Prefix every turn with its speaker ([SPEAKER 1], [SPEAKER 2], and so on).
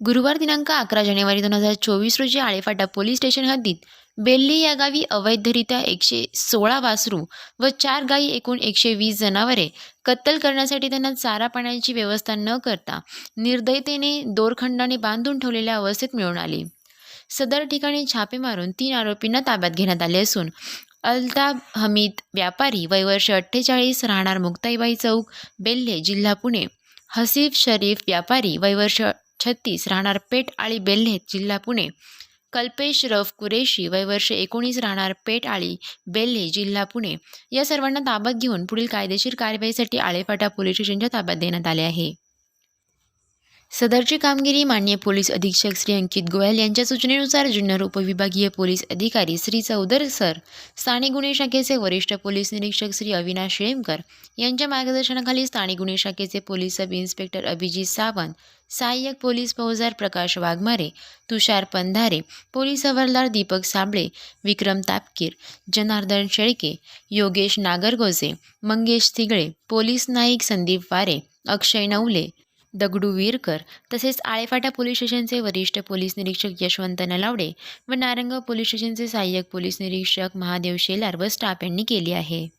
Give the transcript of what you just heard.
[SPEAKER 1] गुरुवार दिनांक अकरा जानेवारी दोन हजार चोवीस रोजी आळेफाटा पोलीस स्टेशन हद्दीत बेल्ली या गावी अवैधरित्या एकशे सोळा वासरू व चार गायी एकूण एकशे वीस जनावरे कत्तल करण्यासाठी त्यांना चारा पाण्याची व्यवस्था न करता निर्दयतेने दोरखंडाने बांधून ठेवलेल्या अवस्थेत मिळून आली. सदर ठिकाणी छापे मारून तीन आरोपींना ताब्यात घेण्यात आले असून अल्ताब हमीद व्यापारी वयवर्ष अठ्ठेचाळीस राहणार मुक्ताईबाई चौक बेल्हे जिल्हा पुणे हसीफ शरीफ व्यापारी वयवर्ष छत्तीस राहणार पेठ आळी बेल्हे जिल्हा पुणे. कल्पेश रफ कुरेशी वय वर्ष एकोणीस राहणार पेठ आळी बेल्हे जिल्हा पुणे. या सर्वांना ताब्यात घेऊन पुढील कायदेशीर कारवाईसाठी आळेफाटा पोलीस स्टेशनच्या ताब्यात देण्यात आले आहे. सदरची कामगिरी मान्य पोलीस अधीक्षक श्री अंकित गोयल यांच्या सूचनेनुसार जुन्नर उपविभागीय पोलीस अधिकारी श्री चौदर सर स्थानिक गुन्हे शाखेचे वरिष्ठ पोलीस निरीक्षक श्री अविनाश शेळकर यांच्या मार्गदर्शनाखाली स्थानिक गुन्हे शाखेचे police sub inspector Abhijit Sawant सहाय्यक पोलीस फौजदार प्रकाश वाघमारे तुषार पंधारे पोलीस हवालदार दीपक साबळे विक्रम तापकीर जनार्दन शेळके योगेश नागरगोजे मंगेश तिगळे पोलीस नाईक संदीप वारे अक्षय नवले दगडू वीरकर तसेच आळेफाटा पोलीस स्टेशनचे वरिष्ठ पोलीस निरीक्षक यशवंत नलावडे व नारंगाव पोलीस स्टेशनचे सहाय्यक पोलीस निरीक्षक महादेव शेलार व स्टाफ यांनी केली आहे.